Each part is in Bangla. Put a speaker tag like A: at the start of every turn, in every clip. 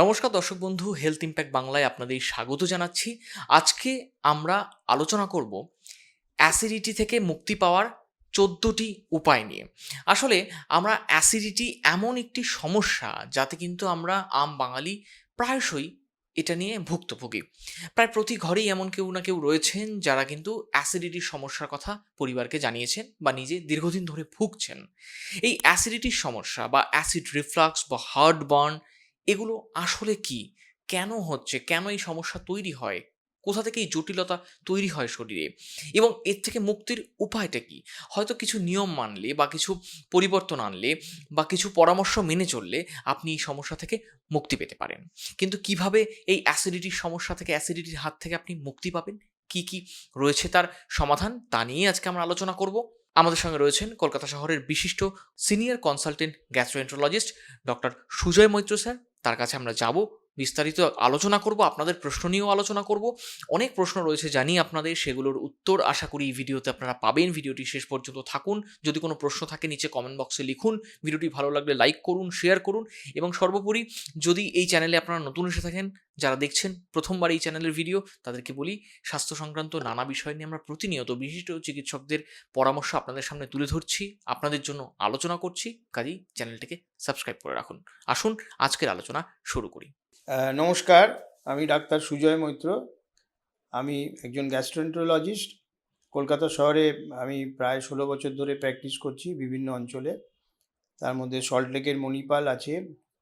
A: নমস্কার দর্শক বন্ধু হেলথ ইম্প্যাক্ট বাংলায় আপনাদের স্বাগত জানাচ্ছি। আজকে আমরা আলোচনা করব অ্যাসিডিটি থেকে মুক্তি পাওয়ার চোদ্দোটি উপায় নিয়ে। আসলে আমরা অ্যাসিডিটি এমন একটি সমস্যা যাতে কিন্তু আমরা আম বাঙালি প্রায়শই এটা নিয়ে ভুক্তভোগী। প্রায় প্রতি ঘরেই এমন কেউ না কেউ রয়েছেন যারা কিন্তু অ্যাসিডিটির সমস্যার কথা পরিবারকে জানিয়েছেন বা নিজে দীর্ঘদিন ধরে ভুগছেন। এই অ্যাসিডিটির সমস্যা বা অ্যাসিড রিফ্লাক্স বা হার্ট বার্ন এগুলো আসলে কি? কেন হচ্ছে? কেন এই সমস্যা তৈরি হয়? কোথা থেকে এই জটিলতা তৈরি হয় শরীরে? এবং এর থেকে মুক্তির উপায়টা কি? হয়তো কিছু নিয়ম মানলে বা কিছু পরিবর্তন আনলে বা কিছু পরামর্শ মেনে চললে আপনি এই সমস্যা থেকে মুক্তি পেতে পারেন। কিন্তু কীভাবে এই অ্যাসিডিটির সমস্যা থেকে, অ্যাসিডিটির হাত থেকে আপনি মুক্তি পাবেন? কি কি রয়েছে তার সমাধান? তা নিয়ে আজকে আমরা আলোচনা করব। আমাদের সঙ্গে রয়েছেন কলকাতা শহরের বিশিষ্ট senior consultant gastroenterologist doctor Sujoy Maitra sir. তার কাছে আমরা যাব। বিস্তারিত আলোচনা করব, আপনাদের প্রশ্ন নিয়েও আলোচনা করব। অনেক প্রশ্ন রয়েছে, জানি আপনাদের সেগুলোর উত্তর আশা করি এই ভিডিওতে আপনারা পাবেন। ভিডিওটি শেষ পর্যন্ত থাকুন। যদি কোনো প্রশ্ন থাকে, নিচে কমেন্ট বক্সে লিখুন। ভিডিওটি ভালো লাগলে লাইক করুন শেয়ার করুন। এবং সর্বোপরি, যদি এই চ্যানেলে আপনারা নতুন এসে থাকেন, যারা দেখছেন প্রথমবার এই চ্যানেলের ভিডিও তাদেরকে বলি, স্বাস্থ্য সংক্রান্ত নানা বিষয় নিয়ে আমরা প্রতিনিয়ত বিশিষ্ট চিকিৎসকদের পরামর্শ আপনাদের সামনে তুলে ধরছি, আপনাদের জন্য আলোচনা করছি। কাজেই চ্যানেলটিকে সাবস্ক্রাইব করে রাখুন। আসুন, আজকের আলোচনা শুরু করি।
B: নমস্কার, আমি ডাক্তার সুজয় মৈত্র। আমি একজন গ্যাস্ট্রোএন্ট্রোলজিস্ট। কলকাতা শহরে আমি প্রায় ষোলো বছর ধরে প্র্যাকটিস করছি বিভিন্ন অঞ্চলে। তার মধ্যে সল্টলেকের মণিপাল আছে,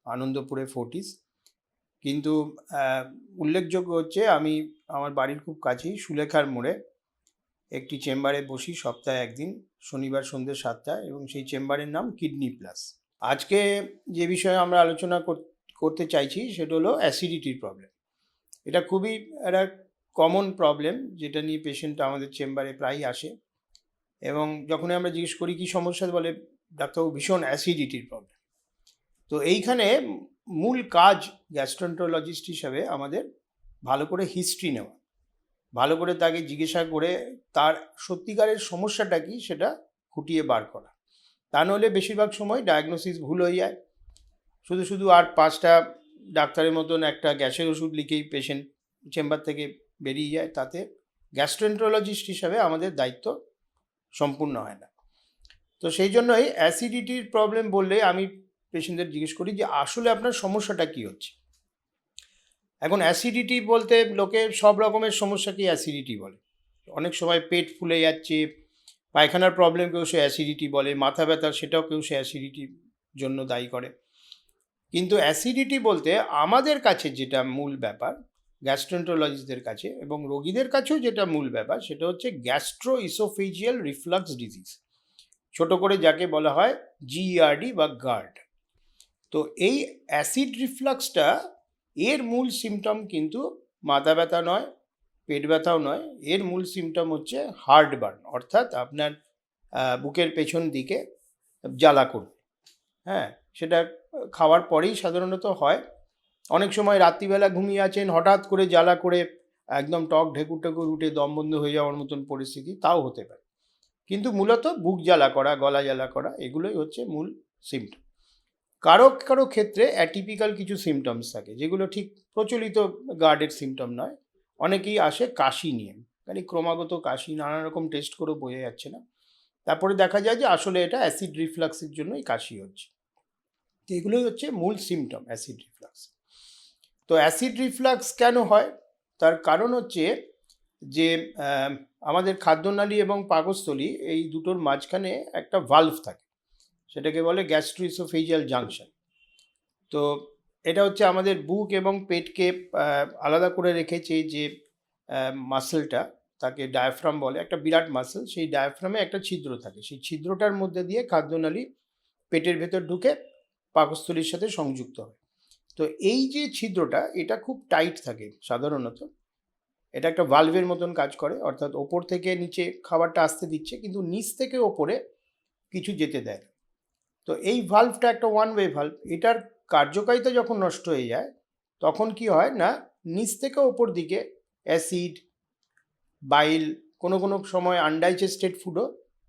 B: আনন্দপুরে ফোর্টিস। কিন্তু উল্লেখযোগ্য হচ্ছে আমি, আমার বাড়ির খুব কাছেই সুলেখার মোড়ে একটি চেম্বারে বসি সপ্তাহে একদিন, শনিবার সন্ধ্যে সাতটায় এবং সেই চেম্বারের নাম কিডনি প্লাস। আজকে যে বিষয়ে আমরা আলোচনা করতে চাইছি সেটা হলো অ্যাসিডিটির প্রবলেম এটা খুবই একটা কমন প্রবলেম যেটা নিয়ে পেশেন্ট আমাদের চেম্বারে প্রায়ই আসে। এবং যখন আমরা জিজ্ঞেস করি, কী সমস্যা? বলে, ডাক্তারবাবু, ভীষণ অ্যাসিডিটির প্রবলেম তো এইখানে মূল কাজ গ্যাস্ট্রন্টোলজিস্ট হিসাবে আমাদের ভালো করে হিস্ট্রি নেওয়া। ভালো করে তাকে জিজ্ঞাসা করে তার সত্যিকারের সমস্যাটা কি সেটা খুঁটিয়ে বার করা। তা নাহলে বেশিরভাগ সময় ডায়াগনোসিস ভুল হয়ে যায়। শুধু শুধু আর পাঁচটা ডাক্তারের মতন একটা গ্যাসের ওষুধ লিখেই পেশেন্ট চেম্বার থেকে বেরিয়ে যায়, তাতে গ্যাস্ট্রেন্ট্রোলজিস্ট হিসাবে আমাদের দায়িত্ব সম্পূর্ণ হয় না। তো সেই জন্যই অ্যাসিডিটির প্রবলেম বললে আমি পেশেন্টদের জিজ্ঞেস করি যে আসলে আপনার সমস্যাটা কী হচ্ছে? এখন অ্যাসিডিটি বলতে লোকে সব রকমের সমস্যাকে অ্যাসিডিটি বলে। অনেক সময় পেট ফুলে যাচ্ছে, পায়খানার প্রবলেম কেউ সে অ্যাসিডিটি বলে, মাথা ব্যথা সেটাও কেউ সে অ্যাসিডিটির জন্য দায়ী করে। কিন্তু অ্যাসিডিটি বলতে আমাদের কাছে যেটা মূল ব্যাপার গ্যাস্ট্রেন্টোলজিস্টদের কাছে এবং রোগীদের কাছেও যেটা মূল ব্যাপার, সেটা হচ্ছে গ্যাস্ট্রো ইসোফেজিয়াল রিফ্লাক্স ডিজিজ ছোট করে যাকে বলা হয় জিইআরডি বা গার্ড তো এই অ্যাসিড রিফ্লাক্সটা এর মূল সিমটম কিন্তু মাথা ব্যথা নয়, পেট ব্যথাও নয়, এর মূল সিমটম হচ্ছে হার্ট বার্ন অর্থাৎ আপনার বুকের পেছন দিকে জ্বালা করবে। হ্যাঁ? সেটা খাওয়ার পরেই সাধারণত হয়। অনেক সময় রাত্রিবেলা ঘুমিয়ে আছেন, হঠাৎ করে জ্বালা করে একদম টক ঢেকুর টেকুর উঠে দম বন্ধ হয়ে যাওয়ার মতন পরিস্থিতি তাও হতে পারে। কিন্তু মূলত বুক জ্বালা করা, গলা জ্বালা করা, এগুলোই হচ্ছে মূল সিমটম কারও কারও ক্ষেত্রে অ্যাটিপিক্যাল কিছু সিমটমস থাকে, যেগুলো ঠিক প্রচলিত গার্ডের সিমটম নয়। অনেকেই আসে কাশি নিয়ে। মানে ক্রমাগত কাশি, নানা রকম টেস্ট করেও বোঝা যাচ্ছে না। তারপরে দেখা যায় যে আসলে এটা অ্যাসিড রিফ্লাক্সের জন্যই কাশি হচ্ছে। তো এগুলোই হচ্ছে মূল সিমটম অ্যাসিড রিফ্লাক্স তো অ্যাসিড রিফ্লাক্স কেন হয়? তার কারণ হচ্ছে যে আমাদের খাদ্যনালী এবং পাকস্থলী এই দুটোর মাঝখানে একটা ভাল্ভ থাকে। সেটাকে বলে গ্যাস্ট্রোইসোফেজিয়াল জাংশন তো এটা হচ্ছে আমাদের বুক এবং পেটকে আলাদা করে রেখেছে যে মাসেলটা তাকে ডায়াফ্রাম বলে, একটা বিরাট মাসেল সেই ডায়াফ্রামে একটা ছিদ্র থাকে। সেই ছিদ্রটার মধ্যে দিয়ে খাদ্যনালী পেটের ভেতর ঢুকে পাকস্থলীর সাথে সংযুক্ত হয় তো এই যে ছিদ্রটা, এটা খুব টাইট থাকে সাধারণত। এটা একটা ভালভের মতন কাজ করে, অর্থাৎ ওপর থেকে নিচে খাবারটা আসতে দিচ্ছে, কিন্তু নিচ থেকে ওপরে কিছু যেতে দেয় তো এই ভালভটা একটা ওয়ান ওয়ে ভালভ এটার কার্যকারিতা যখন নষ্ট হয়ে যায়, তখন কি হয় না, নিচ থেকে ওপর দিকে অ্যাসিড বাইল কোনো কোনো সময় আনডাইজেস্টেড ফুডও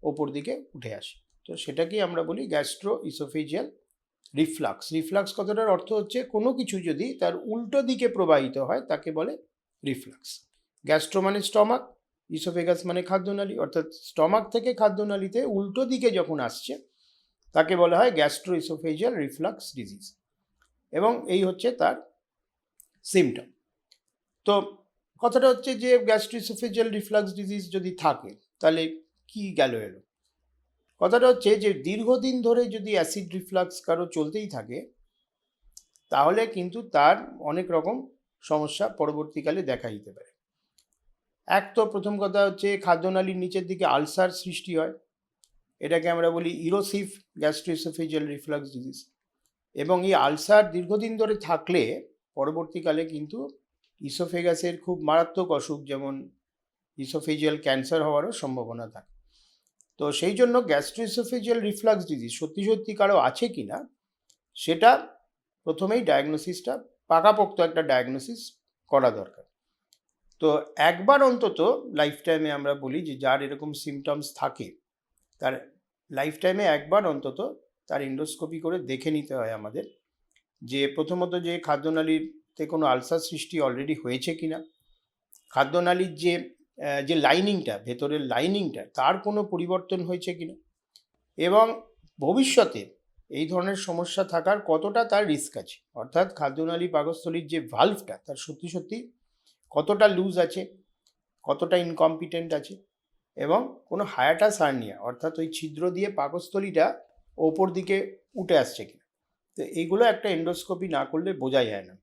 B: ওপর দিকে উঠে আসে। তো সেটাকেই আমরা বলি গ্যাস্ট্রো ইসোফেজিয়াল রিফ্লাক্স রিফ্লাক্স কথাটার অর্থ হচ্ছে কোনো কিছু যদি তার উল্টো দিকে প্রবাহিত হয়, তাকে বলে রিফ্লাক্স গ্যাস্ট্রো মানে স্টমাক ইসোফেগাস মানে খাদ্যনালী, অর্থাৎ স্টমাক থেকে খাদ্যনালীতে উল্টো দিকে যখন আসছে, তাকে বলা হয় গ্যাস্ট্রো ইসোফেজিয়াল রিফ্লাক্স ডিজিজ এবং এই হচ্ছে তার সিমটম তো কথাটা হচ্ছে যে গ্যাস্ট্রোইসোফেজিয়াল রিফ্লাক্স ডিজিজ যদি থাকে, তাহলে কি গেল এলো? কথাটা হচ্ছে যে দীর্ঘদিন ধরে যদি অ্যাসিড রিফ্লাক্স কারও চলতেই থাকে, তাহলে কিন্তু তার অনেক রকম সমস্যা পরবর্তীকালে দেখা দিতে পারে। এক তো প্রথম কথা হচ্ছে খাদ্যনালীর নিচের দিকে আলসার সৃষ্টি হয়। এটাকে আমরা বলি ইরোসিভ গ্যাস্ট্রোইসোফেজিয়াল রিফ্লাক্স ডিজিজ এবং এই আলসার দীর্ঘদিন ধরে থাকলে পরবর্তীকালে কিন্তু ইসোফেগাসের খুব মারাত্মক অসুখ যেমন ইসোফেজিয়াল ক্যান্সার হওয়ারও সম্ভাবনা থাকে। তো সেই জন্য গ্যাস্ট্রোইসোফেজিয়াল রিফ্লাক্স ডিজিজ সত্যি সত্যি কারও আছে কি না, সেটা প্রথমেই ডায়াগনোসিসটা পাকাপোক্ত একটা ডায়াগনোসিস করা দরকার। তো একবার অন্তত লাইফ টাইমে আমরা বলি যে যার এরকম সিমটমস থাকে, তার লাইফ টাইমে একবার অন্তত তার ইন্ডোস্কোপি করে দেখে নিতে হয় আমাদের যে প্রথমত যে খাদ্যনালীতে কোনো আলসার সৃষ্টি অলরেডি হয়েছে কি না খাদ্যনালীর যে যে লাইনিংটা ভেতরের লাইনিংটা তার কোনো পরিবর্তন হয়েছে কিনা? এবং ভবিষ্যতে এই ধরনের সমস্যা থাকার কতটা তার রিস্ক আছে? অর্থাৎ খাদ্যনালী পাকস্থলীর যে ভালভটা তার সত্যি সত্যি কতটা লুজ আছে, কতটা ইনকম্পিটেন্ট আছে এবং কোনো হায়াটাস হার্নিয়া অর্থাৎ ওই ছিদ্র দিয়ে পাকস্থলীটা ওপর দিকে উঠে আসছে কিনা? তো এইগুলো একটা এন্ডোস্কোপি না করলে বোঝা যায় না।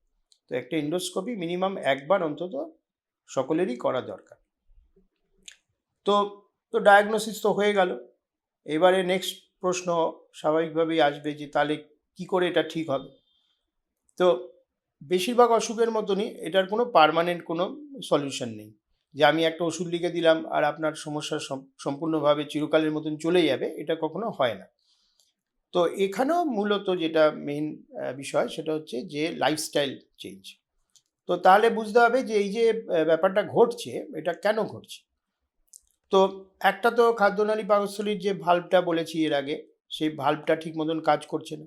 B: তো একটা এন্ডোস্কোপি মিনিমাম একবার অন্তত সকলেরই করা দরকার। তো তো ডায়াগনোসিস তো হয়ে গেল। এবারে নেক্সট প্রশ্ন স্বাভাবিকভাবেই আসবে যে, তাহলে কি করে এটা ঠিক হবে? তো বেশিরভাগ অসুখের মতনই এটার কোনো পার্মানেন্ট কোনো সলিউশন নেই। যে আমি একটা ওষুধ লিখে দিলাম আর আপনার সমস্যা সম্পূর্ণভাবে চিরকালের মতন চলে যাবে, এটা কখনো হয় না। তো এখানেও মূলত যেটা মেইন বিষয় সেটা হচ্ছে যে লাইফস্টাইল চেঞ্জ তো তাহলে বুঝতে হবে যে, এই যে ব্যাপারটা ঘটছে, এটা কেন ঘটছে? তো একটা তো খাদ্যনালী পাকস্থলীর যে ভাল্বটা বলেছি এর আগে, সেই ভাল্বটা ঠিক মতন কাজ করছে না।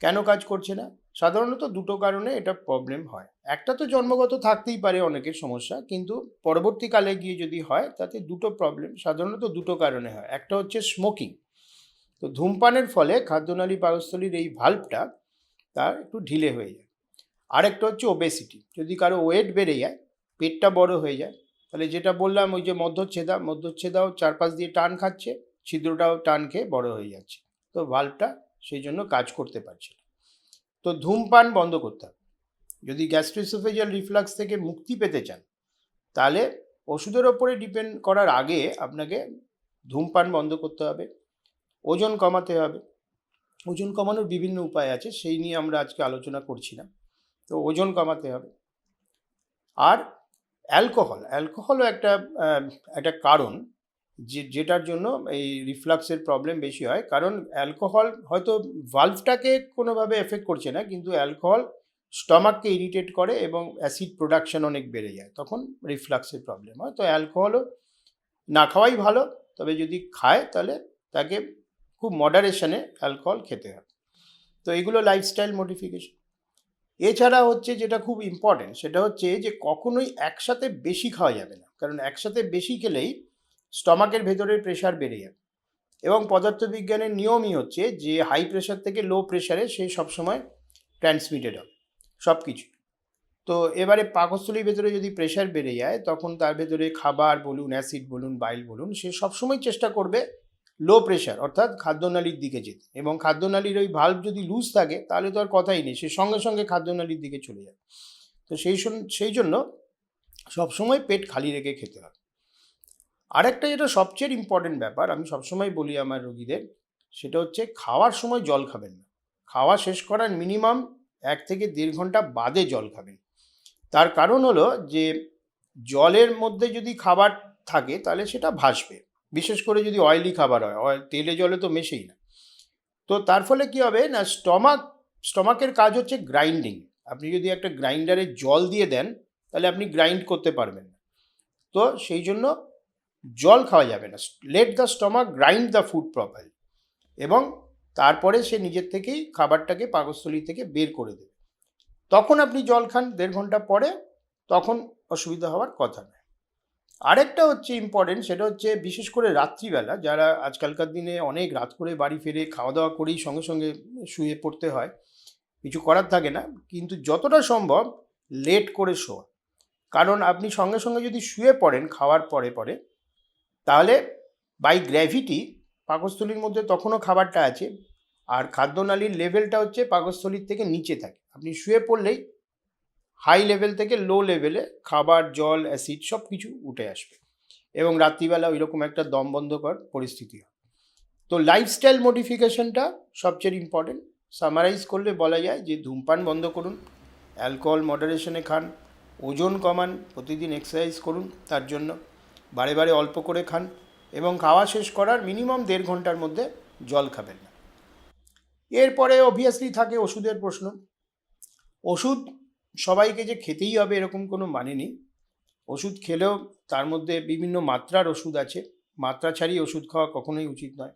B: কেন কাজ করছে না? সাধারণত দুটো কারণে এটা প্রবলেম হয়। একটা তো জন্মগত থাকতেই পারে অনেকের সমস্যা, কিন্তু পরবর্তীকালে গিয়ে যদি হয়, তাতে দুটো প্রবলেম সাধারণত দুটো কারণে হয়। একটা হচ্ছে স্মোকিং তো ধূমপানের ফলে খাদ্যনালী পাকস্থলীর এই ভাল্বটা তার একটু ঢিলে হয়ে যায়। আরেকটা হচ্ছে ওবেসিটি যদি কারও ওয়েট বেড়ে যায়, পেটটা বড় হয়ে যায় তাহলে যেটা বললাম, ওই যে মধ্যচ্ছেদা, মধ্যচ্ছেদাও চারপাশ দিয়ে টান খাচ্ছে, ছিদ্রটাও টান খেয়ে বড় হয়ে যাচ্ছে। তো ভাল্বটা সেই জন্য কাজ করতে পারছে না। তো ধূমপান বন্ধ করতে হবে। যদি গ্যাস্ট্রিসোফেজিয়াল রিফ্লাক্স থেকে মুক্তি পেতে চান, তাহলে ওষুধের ওপরে ডিপেন্ড করার আগে আপনাকে ধূমপান বন্ধ করতে হবে, ওজন কমাতে হবে। ওজন কমানোর বিভিন্ন উপায় আছে, সেই নিয়ে আমরা আজকে আলোচনা করছি না। তো ওজন কমাতে হবে। আর অ্যালকোহল, অ্যালকোহলও একটা একটা কারণ যে, যেটার জন্য এই রিফ্লাক্সের প্রবলেম বেশি হয়। কারণ অ্যালকোহল হয়তো ভালভটাকে কোনোভাবে এফেক্ট করছে না, কিন্তু অ্যালকোহল স্টমাককে ইরিটেট করে এবং অ্যাসিড প্রোডাকশন অনেক বেড়ে যায়। তখন রিফ্লাক্সের প্রবলেম হয়। তো অ্যালকোহলও না খাওয়াই ভালো, তবে যদি খায় তাহলে তাকে খুব মডারেশনে অ্যালকোহল খেতে হবে তো এগুলো লাইফস্টাইল মডিফিকেশন এছাড়া হচ্ছে যেটা খুব ইম্পর্টেন্ট সেটা হচ্ছে যে কখনোই একসাথে বেশি খাওয়া যাবে না। কারণ একসাথে বেশি খেলেই স্টমাকের ভেতরের প্রেশার বেড়ে যাবে। এবং পদার্থবিজ্ঞানের নিয়মই হচ্ছে যে হাই প্রেশার থেকে লো প্রেশারে সে সবসময় ট্রান্সমিটেড হবে সব কিছু তো এবারে পাকস্থলীর ভেতরে যদি প্রেশার বেড়ে যায়, তখন তার ভেতরে খাবার বলুন অ্যাসিড বলুন বাইল বলুন, সে সবসময় চেষ্টা করবে লো প্রেশার অর্থাৎ খাদ্যনালীর দিকে যেতে। এবং খাদ্যনালীর ওই ভাল্ব যদি লুজ থাকে, তাহলে তো আর কথাই নেই, সে সঙ্গে সঙ্গে খাদ্যনালীর দিকে চলে যাবে। তো সেই সেই জন্য সবসময় পেট খালি রেখে খেতে হবে। আরেকটা যেটা সবচেয়ে ইম্পর্টেন্ট ব্যাপার, আমি সবসময় বলি আমার রোগীদের, সেটা হচ্ছে খাওয়ার সময় জল খাবেন না। খাওয়া শেষ করার মিনিমাম এক থেকে দেড় ঘণ্টা বাদে জল খাবেন। তার কারণ হলো যে, জলের মধ্যে যদি খাবার থাকে, তাহলে সেটা ভাসবে। বিশেষ করে যদি অয়েলি খাবার হয় অয়েল তেলে জলে তো মেশেই না। তো তার ফলে কি হবে না স্টমাক স্টমাকের কাজ হচ্ছে গ্রাইন্ডিং আপনি যদি একটা গ্রাইন্ডারে জল দিয়ে দেন, তাহলে আপনি গ্রাইন্ড করতে পারবেন না। তো সেই জন্য জল খাওয়া যাবে না। Let the stomach grind the food properly এবং তারপরে সে নিজের থেকেই খাবারটাকে পাকস্থলী থেকে বের করে দেবে। তখন আপনি জল খান দেড় ঘণ্টা পরে, তখন অসুবিধা হওয়ার কথা নয়। আরেকটা হচ্ছে ইম্পর্টেন্ট সেটা হচ্ছে বিশেষ করে রাত্রিবেলা, যারা আজকালকার দিনে অনেক রাত করে বাড়ি ফিরে খাওয়া দাওয়া করেই সঙ্গে সঙ্গে শুয়ে পড়তে হয়, কিছু করার থাকে না, কিন্তু যতটা সম্ভব লেট করে শোয়া। কারণ আপনি সঙ্গে সঙ্গে যদি শুয়ে পড়েন খাওয়ার পরে পরে, তাহলে বাই গ্র্যাভিটি পাকস্থলীর মধ্যে তখনও খাবারটা আছে, আর খাদ্যনালীর লেভেলটা হচ্ছে পাকস্থলীর থেকে নিচে থাকে। আপনি শুয়ে পড়লেই হাই লেভেল থেকে লো লেভেলে খাবার, জল অ্যাসিড সব কিছু উঠে আসবে। এবং রাত্রিবেলা ওই রকম একটা দম বন্ধকর পরিস্থিতি হয়। তো লাইফস্টাইল মডিফিকেশনটা সবচেয়ে ইম্পর্টেন্ট সামারাইজ করলে বলা যায় যে ধূমপান বন্ধ করুন অ্যালকোহল মডারেশনে খান, ওজন কমান, প্রতিদিন এক্সারসাইজ করুন তার জন্য, বারে বারে অল্প করে খান এবং খাওয়া শেষ করার মিনিমাম দেড় ঘণ্টার মধ্যে জল খাবেন না। এরপরে অবভিয়াসলি থাকে ওষুধের প্রশ্ন। ওষুধ সবাইকে যে খেতেই হবে এরকম কোনো মানে নেই। ওষুধ খেলেও তার মধ্যে বিভিন্ন মাত্রার ওষুধ আছে। মাত্রা ছাড়িয়ে ওষুধ খাওয়া কখনোই উচিত নয়।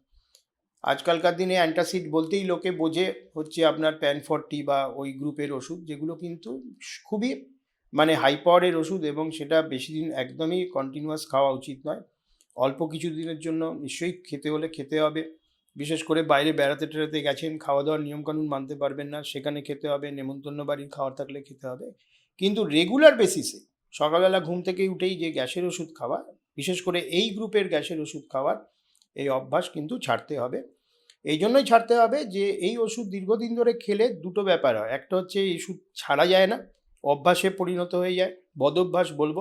B: আজকালকার দিনে অ্যান্টাসিড বলতেই লোকে বোঝে হচ্ছে আপনার প্যান ফর্টি বা ওই গ্রুপের ওষুধ, যেগুলো কিন্তু খুবই মানে হাই পাওয়ারের ওষুধ এবং সেটা বেশি দিন একদমই কন্টিনিউয়াস খাওয়া উচিত নয়। অল্প কিছু দিনের জন্য নিশ্চয়ই খেতে হলে খেতে হবে। বিশেষ করে বাইরে বেড়াতে টেড়াতে গেছেন খাওয়া দাওয়ার নিয়মকানুন মানতে পারবেন না, সেখানে খেতে হবে, নেমন্তন্ন বাড়ির খাওয়ার থাকলে খেতে হবে। কিন্তু রেগুলার বেসিসে সকালবেলা ঘুম থেকে উঠেই যে গ্যাসের ওষুধ খাওয়া, বিশেষ করে এই গ্রুপের গ্যাসের ওষুধ খাওয়ার এই অভ্যাস কিন্তু ছাড়তে হবে। এই জন্যই ছাড়তে হবে যে এই ওষুধ দীর্ঘদিন ধরে খেলে দুটো ব্যাপার হয়। একটা হচ্ছে এই ওষুধ ছাড়া যায় না, অভ্যাসে পরিণত হয়ে যায়, বদভ্যাস বলব।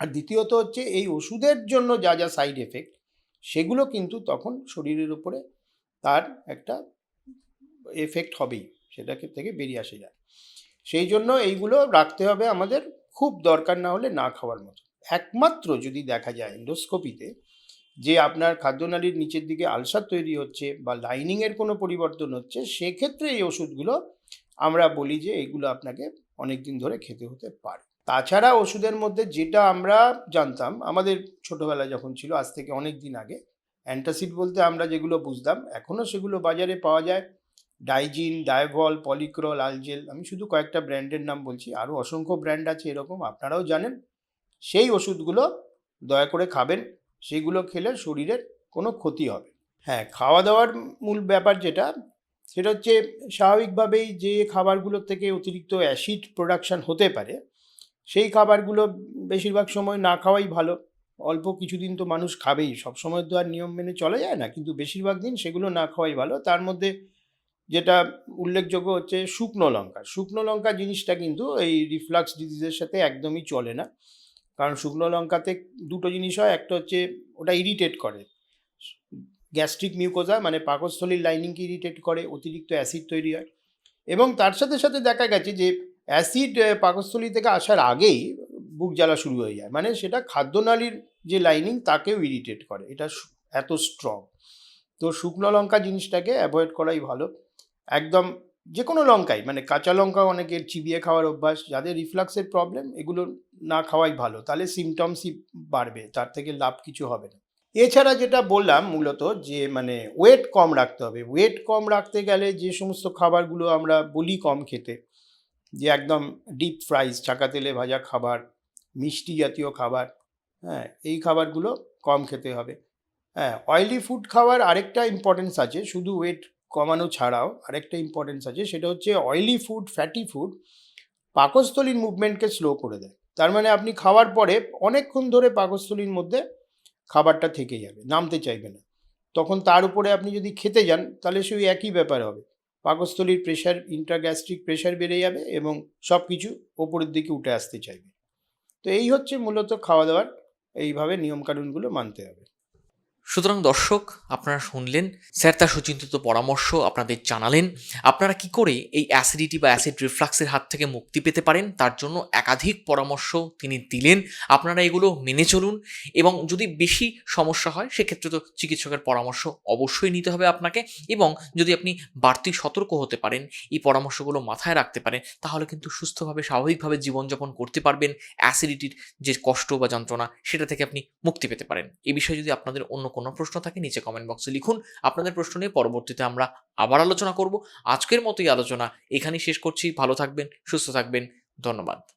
B: আর দ্বিতীয়ত হচ্ছে এই ওষুধের জন্য যা যা সাইড এফেক্ট সেগুলো কিন্তু তখন শরীরের উপরে তার একটা এফেক্ট হবেই সেটাকে থেকে বেরিয়ে আসে যায়। সেই জন্য এইগুলো রাখতে হবে আমাদের, খুব দরকার না হলে না খাওয়ার মতো। একমাত্র যদি দেখা যায় এন্ডোস্কোপিতে যে আপনার খাদ্যনালীর নিচের দিকে আলসার তৈরি হচ্ছে বা লাইনিংয়ের কোনো পরিবর্তন হচ্ছে, সেক্ষেত্রে এই ওষুধগুলো আমরা বলি যে এগুলো আপনাকে অনেক দিন ধরে খেতে হতে পারে। তাছাড়া ওষুধের মধ্যে যেটা আমরা জানতাম, আমাদের ছোটোবেলায় যখন ছিল, আজ থেকে অনেক দিন আগে, অ্যান্টাসিড বলতে আমরা যেগুলো বুঝতাম এখনও সেগুলো বাজারে পাওয়া যায়। ডাইজিন ডায়ভল পলিক্রল, আলজেল, আমি শুধু কয়েকটা ব্র্যান্ডের নাম বলছি, আরও অসংখ্য ব্র্যান্ড আছে এরকম, আপনারাও জানেন। সেই ওষুধগুলো দয়া করে খাবেন, সেগুলো খেলে শরীরের কোনো ক্ষতি হবে হ্যাঁ খাওয়া দাওয়ার মূল ব্যাপার যেটা, সেটা হচ্ছে স্বাভাবিকভাবেই যে খাবারগুলোর থেকে অতিরিক্ত অ্যাসিড প্রোডাকশান হতে পারে সেই খাবারগুলো বেশিরভাগ সময় না খাওয়াই ভালো। অল্প কিছুদিন তো মানুষ খাবেই। সব সময় তো আর নিয়ম মেনে চলা যায় না। কিন্তু বেশিরভাগ দিন সেগুলো না খাওয়াই ভালো। তার মধ্যে যেটা উল্লেখযোগ্য হচ্ছে শুকনো লঙ্কা। শুকনো লঙ্কা জিনিসটা কিন্তু এই রিফ্লাক্স ডিজিজের সাথে একদমই চলে না। কারণ শুকনো লঙ্কাতে দুটো জিনিস হয়। একটা হচ্ছে ওটা ইরিটেট করে। গ্যাস্ট্রিক মিউকোজা মানে পাকস্থলীর লাইনিংকে ইরিটেট করে। অতিরিক্ত অ্যাসিড তৈরি হয়। এবং তার সাথে সাথে দেখা গেছে যে অ্যাসিড পাকস্থলী থেকে আসার আগেই বুক জ্বালা শুরু হয়ে যায়। মানে সেটা খাদ্যনালীর যে লাইনিং তাকেও ইরিটেট করে। এটা এত স্ট্রং তো শুকনো লঙ্কা জিনিসটাকে অ্যাভয়েড করাই ভালো। একদম যে কোনো লঙ্কাই মানে কাঁচা লঙ্কা অনেকের চিবিয়ে খাওয়ার অভ্যাস। যাদের রিফ্লাক্সের প্রবলেম এগুলো না খাওয়াই ভালো। তাহলে সিমটমসই বাড়বে, তার থেকে লাভ কিছু হবে না। এছাড়া যেটা বললাম মূলত যে মানে ওয়েট কম রাখতে হবে। ওয়েট কম রাখতে গেলে যে সমস্ত খাবারগুলো আমরা বলি কম খেতে যে একদম ডিপ ফ্রাইজ চাকা তেলে ভাজা খাবার, মিষ্টি জাতীয় খাবার হ্যাঁ এই খাবারগুলো কম খেতে হবে। হ্যাঁ অয়েলি ফুড খাওয়ার আরেকটা ইম্পর্টেন্স আছে, শুধু ওয়েট কমানো ছাড়াও আরেকটা ইম্পর্টেন্স আছে, সেটা হচ্ছে অয়েলি ফুড ফ্যাটি ফুড পাকস্থলীর মুভমেন্টকে স্লো করে দেয়। তার মানে আপনি খাওয়ার পরে অনেকক্ষণ ধরে পাকস্থলীর মধ্যে খাবারটা থেকে যাবে, নামতে চাইবে না। তখন তার উপরে আপনি যদি খেতে যান, তাহলে সেই একই ব্যাপার হবে। পাকস্থলীর প্রেশার ইন্ট্রাগ্যাস্ট্রিক প্রেশার বেড়ে যাবে এবং সব কিছু ওপরের দিকে উঠে আসতে চাইবে। তো এই হচ্ছে মূলত খাওয়া দাওয়ার এইভাবে নিয়মকানুনগুলো মানতে হবে।
A: সুতরাং দর্শক, আপনারা শুনলেন, স্যার তার সুচিন্তিত পরামর্শ, আপনাদের জানালেন। আপনারা কি করে এই অ্যাসিডিটি বা অ্যাসিড রিফ্লাক্সের হাত থেকে মুক্তি পেতে পারেন? তার জন্য একাধিক পরামর্শ তিনি দিলেন। আপনারা এগুলো মেনে চলুন এবং যদি বেশি সমস্যা হয়, সেক্ষেত্রে তো চিকিৎসকের পরামর্শ অবশ্যই নিতে হবে আপনাকে এবং যদি আপনি বাড়তি সতর্ক হতে পারেন, এই পরামর্শগুলো মাথায় রাখতে পারেন, তাহলে কিন্তু সুস্থভাবে, স্বাভাবিকভাবে জীবনযাপন করতে পারবেন। অ্যাসিডিটির যে কষ্ট বা যন্ত্রণা, সেটা থেকে আপনি মুক্তি পেতে পারেন। এই বিষয়ে যদি আপনাদের অন্য কোনো প্রশ্ন থাকে, নিচে কমেন্ট বক্সে লিখুন। আপনাদের প্রশ্ন নিয়ে পরবর্তীতে আমরা আবার আলোচনা করব। আজকের মতোই আলোচনা এখানেই শেষ করছি। ভালো থাকবেন, সুস্থ থাকবেন। ধন্যবাদ।